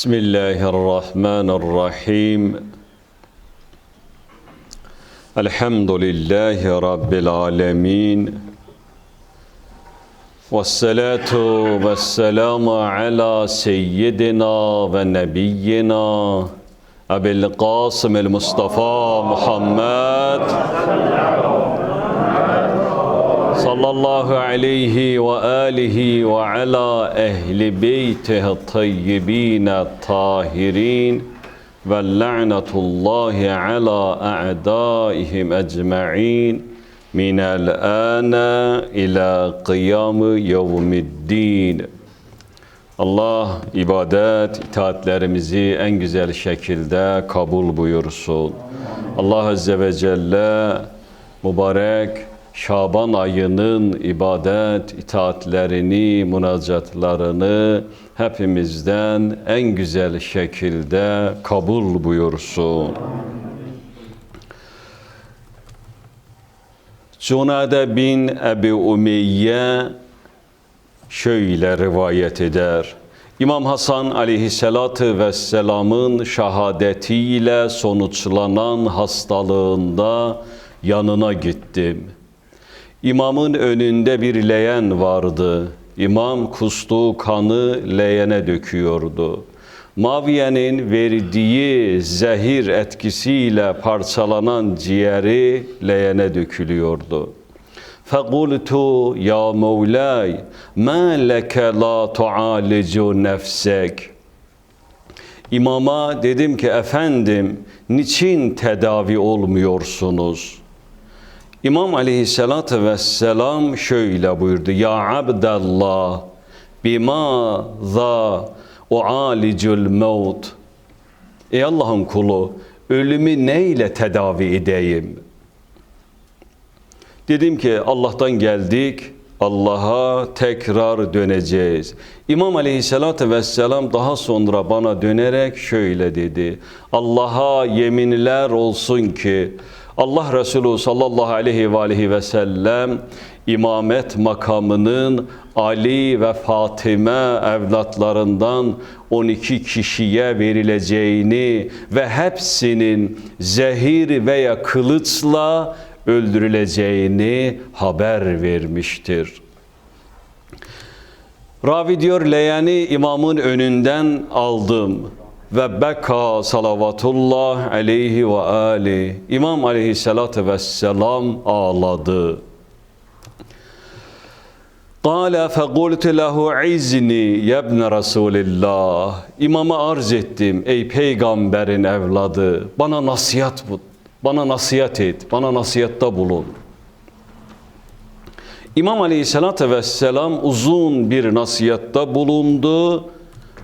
بسم الله الرحمن الرحيم. الحمد لله رب العالمين. والصلاة والسلام على سيدنا ونبينا أبي القاسم المصطفى محمد. sallallahu aleyhi ve alihi ve ala ehli beytihi tayyibine tahirin ve la'natullahi ala a'daihim ecma'in minel ana ila kıyamı yevmiddin. Allah ibadet itaatlerimizi en güzel şekilde kabul buyursun. Allah Azze ve Celle mübarek Şaban ayının ibadet, itaatlerini, münacatlarını hepimizden en güzel şekilde kabul buyursun. Cunade bin Ebi Umeyye şöyle rivayet eder. İmam Hasan aleyhissalatü vesselamın şahadetiyle sonuçlanan hastalığında yanına gittim. İmamın önünde bir leğen vardı. İmam kustuğu kanı leğene döküyordu. Maviye'nin verdiği zehir etkisiyle parçalanan ciğeri leğene dökülüyordu. فَقُلْتُ يَا مَوْلَايْ مَا لَكَ لَا تُعَالِجُ نَفْسَكَ İmama dedim ki efendim niçin tedavi olmuyorsunuz? İmam aleyhissalatü vesselam şöyle buyurdu. Ya abdallah bima za ualicul mevt. Ey Allah'ın kulu ölümü neyle tedavi edeyim? Dedim ki Allah'tan geldik, Allah'a tekrar döneceğiz. İmam Aleyhisselatü Vesselam daha sonra bana dönerek şöyle dedi. Allah'a yeminler olsun ki Allah Resulü sallallahu aleyhi ve aleyhi ve sellem imamet makamının Ali ve Fatime evlatlarından 12 kişiye verileceğini ve hepsinin zehir veya kılıçla öldürüleceğini haber vermiştir. Ravi diyor leğeni imamın önünden aldım ve beka salavatullah aleyhi ve ali. İmam aleyhissalatü vesselam ağladı. Kale fekultu lehu izni yebne Resulillah. İmama arz ettim ey peygamberin evladı bana nasihat bu. Bana nasihat et, bana nasihatta bulun. İmam Aleyhisselatü Vesselam uzun bir nasihatta bulundu.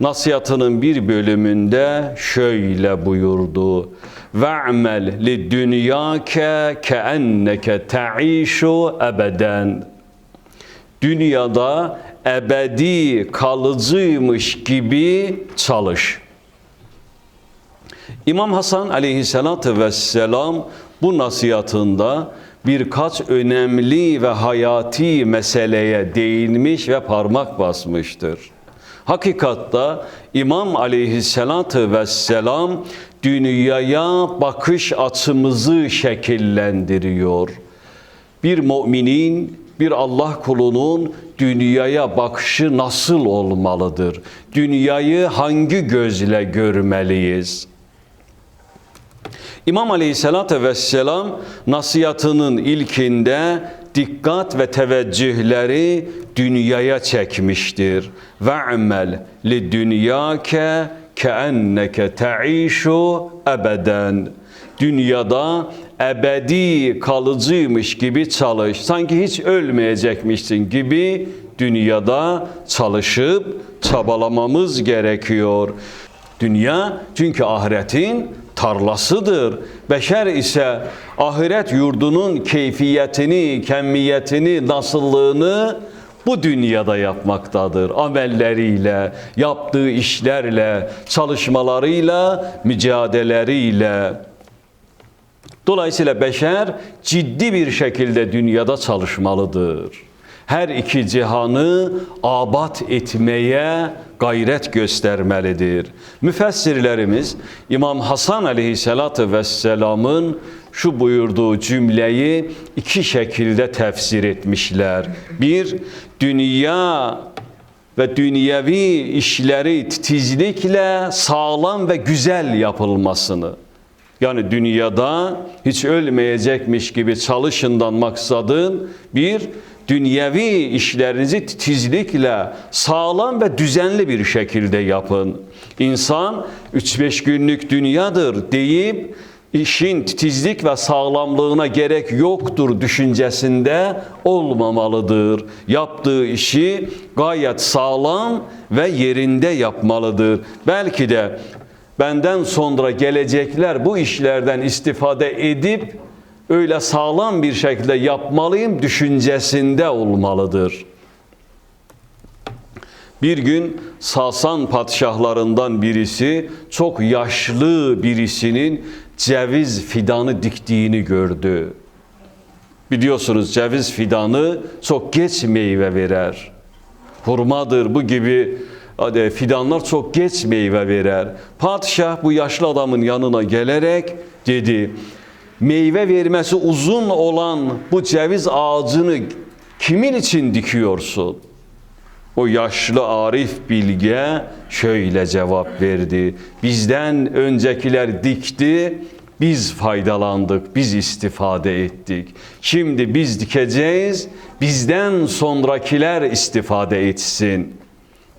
Nasihatının bir bölümünde şöyle buyurdu. Ve'mel li dünyake ke enneke ta'işu ebeden. Dünyada ebedi kalıcıymış gibi çalış. İmam Hasan aleyhissalatü vesselam bu nasihatında birkaç önemli ve hayati meseleye değinmiş ve parmak basmıştır. Hakikatta İmam aleyhissalatü vesselam dünyaya bakış açımızı şekillendiriyor. Bir müminin, bir Allah kulunun dünyaya bakışı nasıl olmalıdır? Dünyayı hangi gözle görmeliyiz? İmam Aleyhisselatü Vesselam nasihatının ilkinde dikkat ve teveccühleri dünyaya çekmiştir. Ve'mel li dünyake keenneke ta'işu ebeden. Dünyada ebedi kalıcıymış gibi çalış. Sanki hiç ölmeyecekmişsin gibi dünyada çalışıp çabalamamız gerekiyor. Dünya çünkü ahiretin tarlasıdır. Beşer ise ahiret yurdunun keyfiyetini, kemiyetini, nasıllığını bu dünyada yapmaktadır. Amelleriyle, yaptığı işlerle, çalışmalarıyla, mücadeleleriyle. Dolayısıyla beşer ciddi bir şekilde dünyada çalışmalıdır. Her iki cihanı abat etmeye gayret göstermelidir. Müfessirlerimiz İmam Hasan aleyhissalatü vesselamın şu buyurduğu cümleyi iki şekilde tefsir etmişler. Bir, dünya ve dünyevi işleri titizlikle sağlam ve güzel yapılmasını. Yani dünyada hiç ölmeyecekmiş gibi çalışından maksadın bir dünyevi işlerinizi titizlikle sağlam ve düzenli bir şekilde yapın. İnsan 3-5 günlük dünyadır deyip işin titizlik ve sağlamlığına gerek yoktur düşüncesinde olmamalıdır. Yaptığı işi gayet sağlam ve yerinde yapmalıdır. Belki de benden sonra gelecekler bu işlerden istifade edip öyle sağlam bir şekilde yapmalıyım düşüncesinde olmalıdır. Bir gün Sasan padişahlarından birisi çok yaşlı birisinin ceviz fidanı diktiğini gördü. Biliyorsunuz ceviz fidanı çok geç meyve verer. Hurmadır bu gibi fidanlar çok geç meyve verer. Padişah bu yaşlı adamın yanına gelerek dedi, meyve vermesi uzun olan bu ceviz ağacını kimin için dikiyorsun? O yaşlı Arif Bilge şöyle cevap verdi. Bizden öncekiler dikti, biz faydalandık, biz istifade ettik. Şimdi biz dikeceğiz, bizden sonrakiler istifade etsin.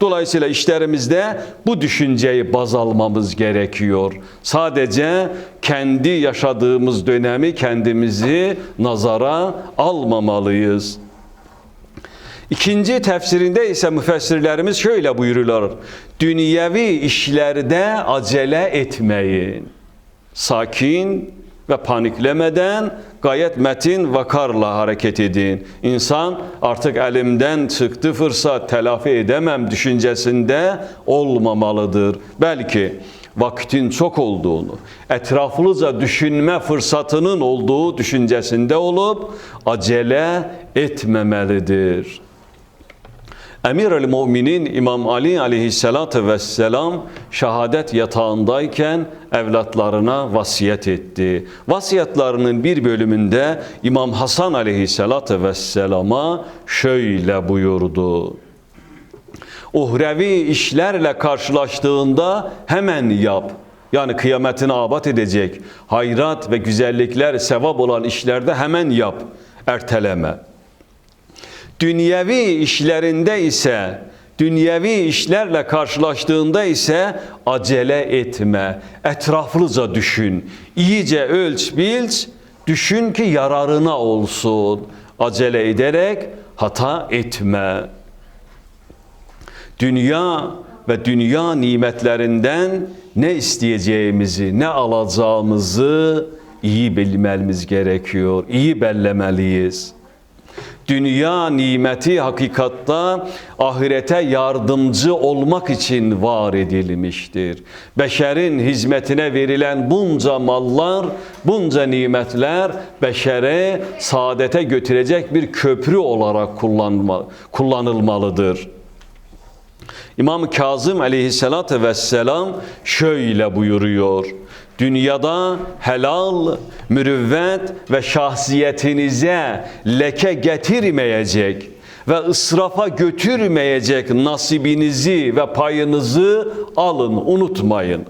Dolayısıyla işlerimizde bu düşünceyi baz almamız gerekiyor. Sadece kendi yaşadığımız dönemi kendimizi nazara almamalıyız. İkinci tefsirinde ise müfessirlerimiz şöyle buyururlar. Dünyevi işlerde acele etmeyin. Sakin ve paniklemeden gayet metin vakarla hareket edin. İnsan artık elimden çıktı fırsat telafi edemem düşüncesinde olmamalıdır. Belki vaktin çok olduğunu, etraflıca düşünme fırsatının olduğu düşüncesinde olup acele etmemelidir. Emir el Müminin İmam Ali aleyhissalatü vesselam şehadet yatağındayken evlatlarına vasiyet etti. Vasiyetlerinin bir bölümünde İmam Hasan aleyhissalatü vesselama şöyle buyurdu. Uhrevi işlerle karşılaştığında hemen yap. Yani kıyametini abat edecek hayrat ve güzellikler sevap olan işlerde hemen yap. Erteleme. Dünyevi işlerinde ise dünyevi işlerle karşılaştığında ise acele etme. Etraflıca düşün. İyice ölç bilç. Düşün ki yararına olsun. Acele ederek hata etme. Dünya ve dünya nimetlerinden ne isteyeceğimizi, ne alacağımızı iyi bilmemiz gerekiyor. İyi bellemeliyiz dünya nimeti hakikatta ahirete yardımcı olmak için var edilmiştir. Beşerin hizmetine verilen bunca mallar, bunca nimetler beşere saadete götürecek bir köprü olarak kullanma, kullanılmalıdır. İmam Kazım aleyhissalatü vesselam şöyle buyuruyor. Dünyada helal, mürüvvet ve şahsiyetinize leke getirmeyecek ve ısrafa götürmeyecek nasibinizi ve payınızı alın, unutmayın.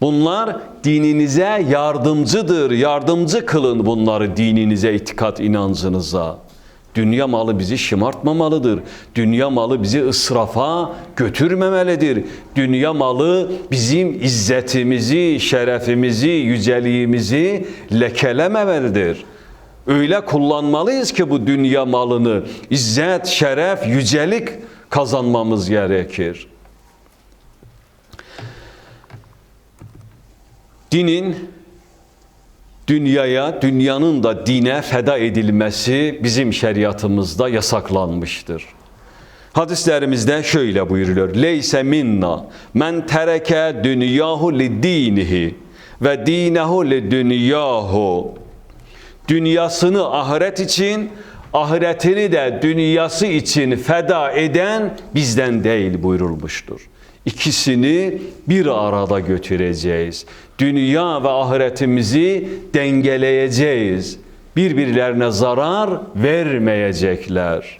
Bunlar dininize yardımcıdır, yardımcı kılın bunları dininize, itikat inancınıza. Dünya malı bizi şımartmamalıdır. Dünya malı bizi ısrafa götürmemelidir. Dünya malı bizim izzetimizi, şerefimizi, yüceliğimizi lekelememelidir. Öyle kullanmalıyız ki bu dünya malını izzet, şeref, yücelik kazanmamız gerekir. Dinin dünyaya, dünyanın da dine feda edilmesi bizim şeriatımızda yasaklanmıştır. Hadislerimizde şöyle buyuruluyor. Leyse minna men tereke dünyahu li dinihi ve dinehu li dünyahu. Dünyasını ahiret için, ahiretini de dünyası için feda eden bizden değil buyurulmuştur. İkisini bir arada götüreceğiz. Dünya ve ahiretimizi dengeleyeceğiz. Birbirlerine zarar vermeyecekler.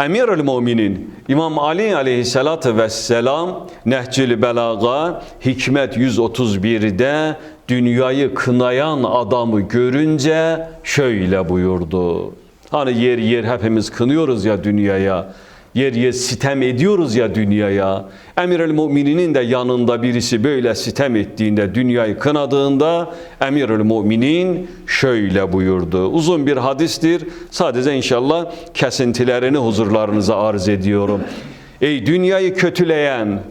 Emirül Müminin İmam Ali aleyhissalatü vesselam Nehcül Belaga Hikmet 131'de dünyayı kınayan adamı görünce şöyle buyurdu. Hani yer yer hepimiz kınıyoruz ya dünyaya. Yer yer sitem ediyoruz ya dünyaya. Emirül Mümininin de yanında birisi böyle sitem ettiğinde, dünyayı kınadığında Emirül Müminin şöyle buyurdu. Uzun bir hadistir. Sadece inşallah kesintilerini huzurlarınıza arz ediyorum. Ey dünyayı kötüleyen,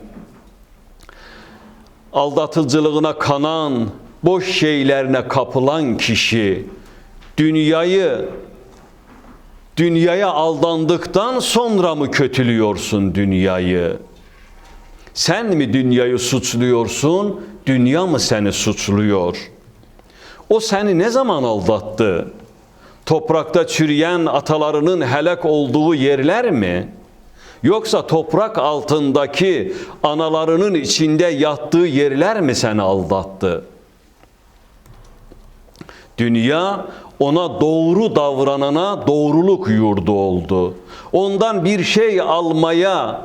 aldatıcılığına kanan, boş şeylerine kapılan kişi, dünyayı dünyaya aldandıktan sonra mı kötülüyorsun dünyayı? Sen mi dünyayı suçluyorsun, dünya mı seni suçluyor? O seni ne zaman aldattı? Toprakta çürüyen atalarının helak olduğu yerler mi? Yoksa toprak altındaki analarının içinde yattığı yerler mi seni aldattı? Dünya ona doğru davranana doğruluk yurdu oldu. Ondan bir şey almaya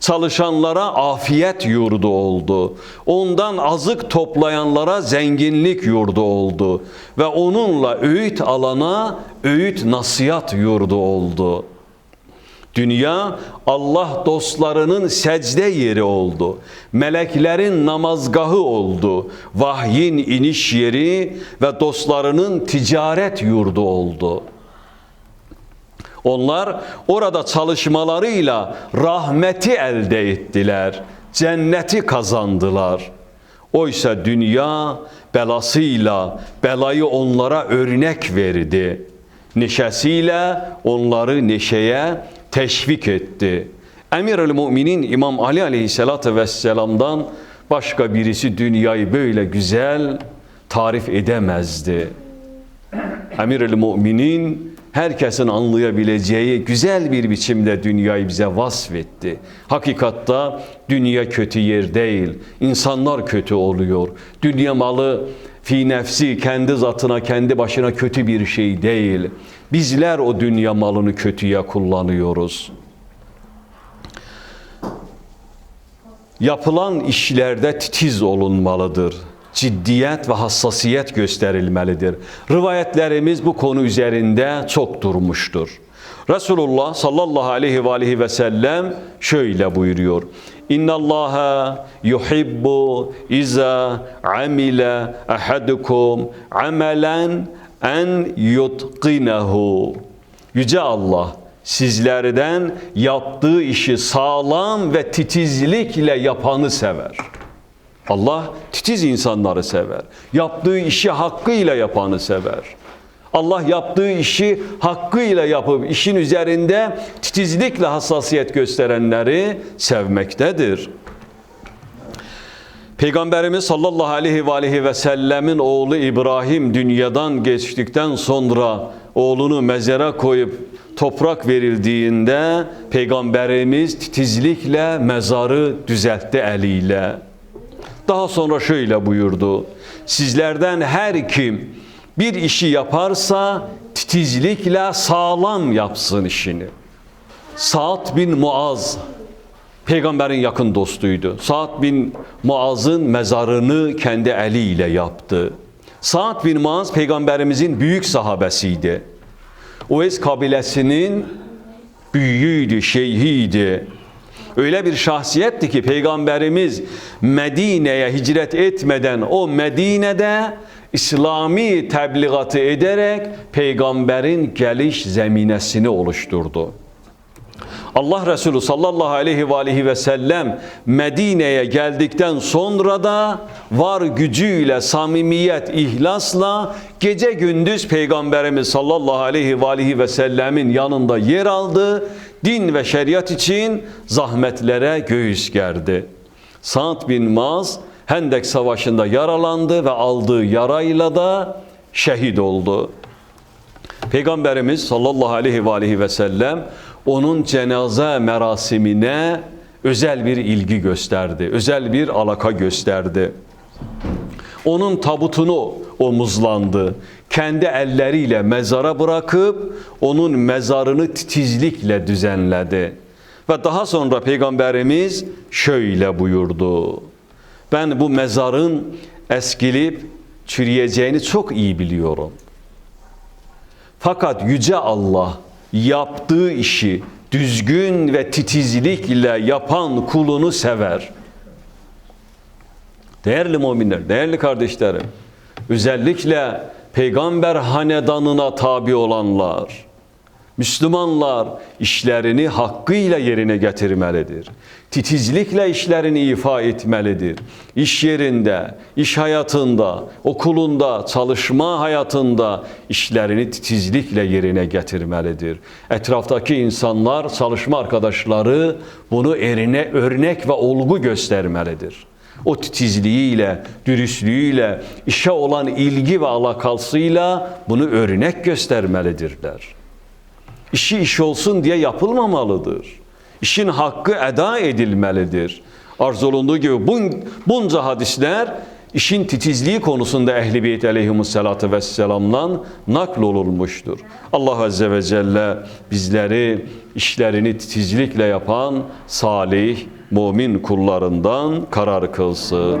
çalışanlara afiyet yurdu oldu. Ondan azık toplayanlara zenginlik yurdu oldu. Ve onunla öğüt alana öğüt nasihat yurdu oldu.'' Dünya Allah dostlarının secde yeri oldu. Meleklerin namazgahı oldu. Vahyin iniş yeri ve dostlarının ticaret yurdu oldu. Onlar orada çalışmalarıyla rahmeti elde ettiler. Cenneti kazandılar. Oysa dünya belasıyla belayı onlara örnek verdi. Neşesiyle onları neşeye teşvik etti. Emirül Müminin İmam Ali Aleyhisselatü Vesselam'dan başka birisi dünyayı böyle güzel tarif edemezdi. Emirül Müminin herkesin anlayabileceği güzel bir biçimde dünyayı bize vasfetti. Hakikatta dünya kötü yer değil. İnsanlar kötü oluyor. Dünya malı fi nefsi kendi zatına kendi başına kötü bir şey değil. Bizler o dünya malını kötüye kullanıyoruz. Yapılan işlerde titiz olunmalıdır. Ciddiyet ve hassasiyet gösterilmelidir. Rivayetlerimiz bu konu üzerinde çok durmuştur. Resulullah sallallahu aleyhi ve aleyhi ve sellem şöyle buyuruyor. İnna Allaha yuhibbu iza amile ahadukum amelen en yutqinehu. Yüce Allah sizlerden yaptığı işi sağlam ve titizlikle yapanı sever. Allah titiz insanları sever. Yaptığı işi hakkıyla yapanı sever. Allah yaptığı işi hakkıyla yapıp işin üzerinde titizlikle hassasiyet gösterenleri sevmektedir. Peygamberimiz sallallahu aleyhi ve aleyhi ve sellemin oğlu İbrahim dünyadan geçtikten sonra oğlunu mezara koyup toprak verildiğinde Peygamberimiz titizlikle mezarı düzeltti eliyle. Daha sonra şöyle buyurdu. Sizlerden her kim bir işi yaparsa titizlikle sağlam yapsın işini. Sa'd bin Muaz peygamberin yakın dostuydu. Sa'd bin Muaz'ın mezarını kendi eliyle yaptı. Sa'd bin Muaz peygamberimizin büyük sahabesiydi. Uveys kabilesinin büyüğüydü, şeyhiydi. Öyle bir şahsiyetti ki peygamberimiz Medine'ye hicret etmeden o Medine'de İslami tebligatı ederek peygamberin geliş zeminesini oluşturdu. Allah Resulü sallallahu aleyhi ve aleyhi ve sellem Medine'ye geldikten sonra da var gücüyle, samimiyet, ihlasla gece gündüz Peygamberimiz sallallahu aleyhi ve aleyhi ve sellemin yanında yer aldı. Din ve şeriat için zahmetlere göğüs gerdi. Sa'd bin Maz Hendek Savaşı'nda yaralandı ve aldığı yarayla da şehit oldu. Peygamberimiz sallallahu aleyhi ve aleyhi ve sellem onun cenaze merasimine özel bir ilgi gösterdi. Özel bir alaka gösterdi. Onun tabutunu omuzlandı. Kendi elleriyle mezara bırakıp onun mezarını titizlikle düzenledi. Ve daha sonra Peygamberimiz şöyle buyurdu. Ben bu mezarın eskilip çürüyeceğini çok iyi biliyorum. Fakat Yüce Allah yaptığı işi düzgün ve titizlikle yapan kulunu sever. Değerli müminler, değerli kardeşlerim, özellikle peygamber hanedanına tabi olanlar, Müslümanlar işlerini hakkıyla yerine getirmelidir. Titizlikle işlerini ifa etmelidir. İş yerinde, iş hayatında, okulunda, çalışma hayatında işlerini titizlikle yerine getirmelidir. Etraftaki insanlar, çalışma arkadaşları bunu erine örnek ve olgu göstermelidir. O titizliğiyle, dürüstlüğüyle, işe olan ilgi ve alakasıyla bunu örnek göstermelidirler. İşi iş olsun diye yapılmamalıdır. İşin hakkı eda edilmelidir. Arz olunduğu gibi bun, bunca hadisler işin titizliği konusunda Ehl-i Beyt aleyhimussalatu vesselam'dan nakl olunmuştur. Allah Azze ve Celle bizleri işlerini titizlikle yapan salih, mümin kullarından karar kılsın.